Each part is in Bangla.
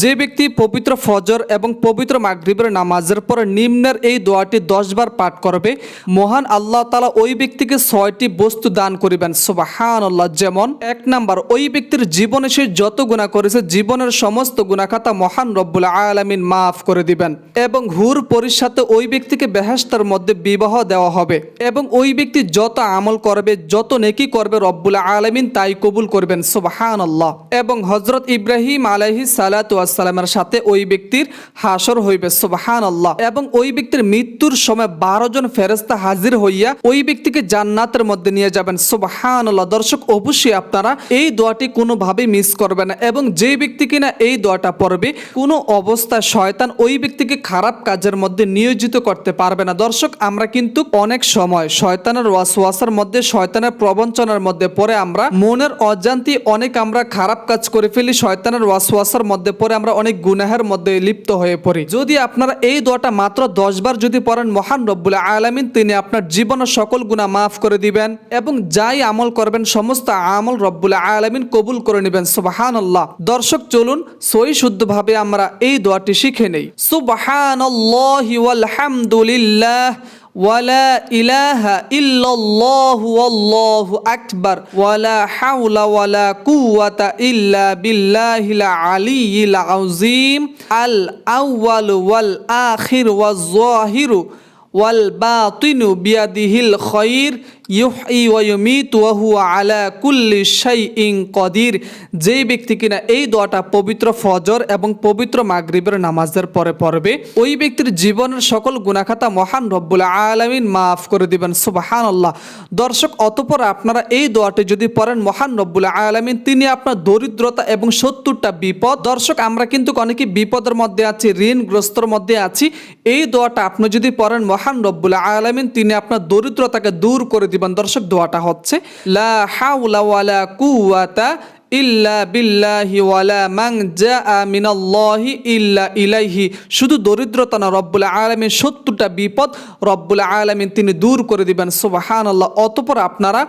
যে ব্যক্তি পবিত্র ফজর এবং পবিত্র মাগরিবের নামাজের পর নিম্নের এই দোয়াটি দশবার পাঠ করবে, মহান আল্লাহ তালা ওই ব্যক্তিকে ছয়টি বস্তু দান করিবেন। সুবাহান আল্লাহ যেমন এক নাম্বার, ওই ব্যক্তির জীবনে সে যত গুণা করেছে, জীবনের সমস্ত গুণাখাতা মহান রব্বুল আলামিন মাফ করে দিবেন এবং হুর পরির সাথে ওই ব্যক্তিকে বেহেস্তার মধ্যে বিবাহ দেওয়া হবে এবং ওই ব্যক্তি যত আমল করবে, যত নেকি করবে রব্বুল আলামিন তাই কবুল করবেন। সুবাহান আল্লাহ এবং হজরত ইব্রাহিম আলাইহি সালাতামের সাথে ওই ব্যক্তির হাসর হইবে সুবাহান আল্লাহ এবং ওই ব্যক্তির মৃত্যুর সময় বারো জন ফেরেস্তা হাজির হইয়া ওই ব্যক্তিকে জান্নাতের মধ্যে নিয়ে যাবেন সুবাহান আল্লাহ দর্শক, অবশ্যই আপনারা এই দোয়াটি কোনোভাবেই মিস করবেন না এবং যে ব্যক্তি কিনা এই দোয়াটা পড়বে, কোনো অবস্থায় শয়তান ওই ব্যক্তিকে খারাপ কাজের মধ্যে নিয়োজিত করতে পারবে না। দর্শক, আমরা কিন্তু অনেক সময় শয়তানের ওয়াসওয়াসার মধ্যে, শয়তানের প্রবঞ্চনার মধ্যে পড়ে আমরা মনের অজান্তি অনেক আমরা খারাপ কাজ করে ফেলি, শয়তানের ওয়াসওয়াসার মধ্যে পড়ে আমরা অনেক গুনাহের মধ্যে লিপ্ত হয়ে পড়ি। যদি আপনারা এই দোয়াটা মাত্র দশ বার যদি পড়েন, মহান রব্বুল আলামিন তিনি আপনার জীবনের সকল গুনাহ মাফ করে দিবেন এবং যাই আমল করবেন, সমস্ত আমল রব্বুল আলামিন কবুল করে নেবেন। সুবাহান আল্লাহ দর্শক, চলুন সই শুদ্ধভাবে আমরা এই দোয়াটি শিখে নেই। সুবাহান ওয়ালা ইলাহা ইল্লাল্লাহু আল্লাহু আকবার, ওয়ালা হাওলা ওয়ালা কুওয়াতা ইল্লা বিল্লাহিল আলিয়িল আযীম, আল আউয়াল ওয়াল আখির ওয়াজ জাহিরু, ওয়াল বাতিনু বিয়াদিহিল খায়র ইউহি আলা কুল্লি শাইইন কদির। যেই ব্যক্তি কিনা এই দোয়াটা পবিত্র ফজর এবং পবিত্র মাগরিবের নামাজের পরে পড়বে, ওই ব্যক্তির জীবনের সকল গুণাখাতা মহান রব্বুল আলামিন মাফ করে দিবেন সুবাহান আল্লাহ দর্শক, অতপর আপনারা এই দোয়াটি যদি পড়েন, মহান রব্বুল আলামিন তিনি আপনার দরিদ্রতা এবং সত্তরটা বিপদ, দর্শক, আমরা কিন্তু অনেকে বিপদের মধ্যে আছি, ঋণগ্রস্তর মধ্যে আছি, এই দোয়াটা আপনি যদি পড়েন, মহান রব্বুল আলামিন তিনি আপনার দরিদ্রতাকে দূর করে দিবেন। দর্শক দোয়াটা হচ্ছে লা হাওলা ওয়ালা কুওয়াতা ইল্লা বিল্লাহি ওয়ালা মাং জা মিনাল্লাহি ইল্লা ইলাইহি। শুধু দরিদ্রতা না, রব্বুল আলামিন সত্তরটা বিপদ রব্বুল আলামিন তিনি দূর করে দিবেন সুবাহান আল্লাহ অতপর আপনারা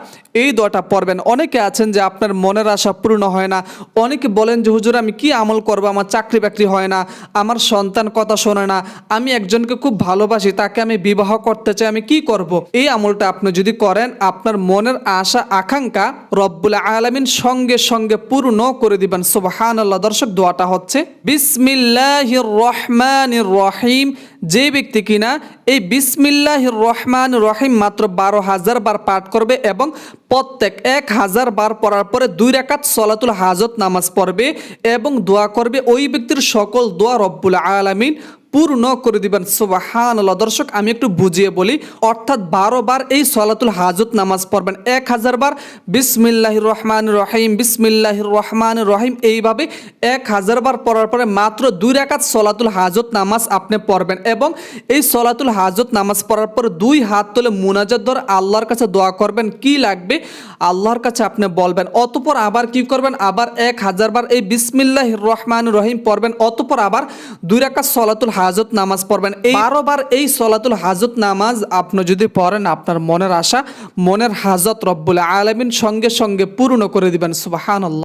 এই দোয়াটা পড়বেন। অনেকে আছেন যে আপনার মনের আশা পূর্ণ হয় না। অনেকে বলেন যে, হুজুর, আমি কি আমল করব? আমার চাকরি বাকরি হয় না, আমার সন্তান কথা শোনে না, আমি একজনকে খুব ভালোবাসি, তাকে আমি বিবাহ করতে চাই, আমি কি করব। এই আমলটা আপনি যদি করেন, আপনার মনের আশা, আকাঙ্ক্ষা রব্বুল আলামিন সঙ্গে সঙ্গে পূর্ণ করে দিবেন। সুবাহান আল্লাহ দর্শক, দোয়াটা হচ্ছে, বিসমিল্লাহির রহমানির রহিম। যে ব্যক্তি কিনা এই বিসমিল্লাহির রহমান রহিম মাত্র বারো হাজার বার পাঠ করবে এবং প্রত্যেক এক হাজার বার পড়ার পরে দুই রাকাত সলাতুল হাজত নামাজ পড়বে এবং দোয়া করবে, ওই ব্যক্তির সকল দোয়া রব্বুল আলামিন পূর্ণ করে দিবেন। সুবাহান দর্শক, আমি একটু বুঝিয়ে বলি, অর্থাৎ বারো বার এই সলাতুল হাজত নামাজ পড়বেন, এক হাজার বার। বিসমিল্লাহ রহমান রহিম বিসমিল্লাহ রহমান রহিম। এইভাবে এক হাজার বার পড়ার পরে মাত্র দুই রাকাত সলাতুল হাজত নামাজ আপনি পড়বেন এবং এই সলাতুল হাজত নামাজ পড়ার পর দুই হাত তুলে মুনাজাত ধর আল্লাহর কাছে দোয়া করবেন। কি লাগবে? আল্লাহর কাছে আপনি বলবেন। অতপর আবার কি করবেন? আবার এক হাজার বার এই বিসমিল্লাহ রহমান রহিম পড়বেন। অতপর আবার দুই রাকাত সলাতুল হাজত নামাজ পড়বেন। এই বারোবার এই সলাতুল হাজত নামাজ আপনি যদি পড়েন, আপনার মনের আশা, মনের হাজত রব্বুল আলমিন সঙ্গে সঙ্গে পূর্ণ করে দিবেন। সুবাহান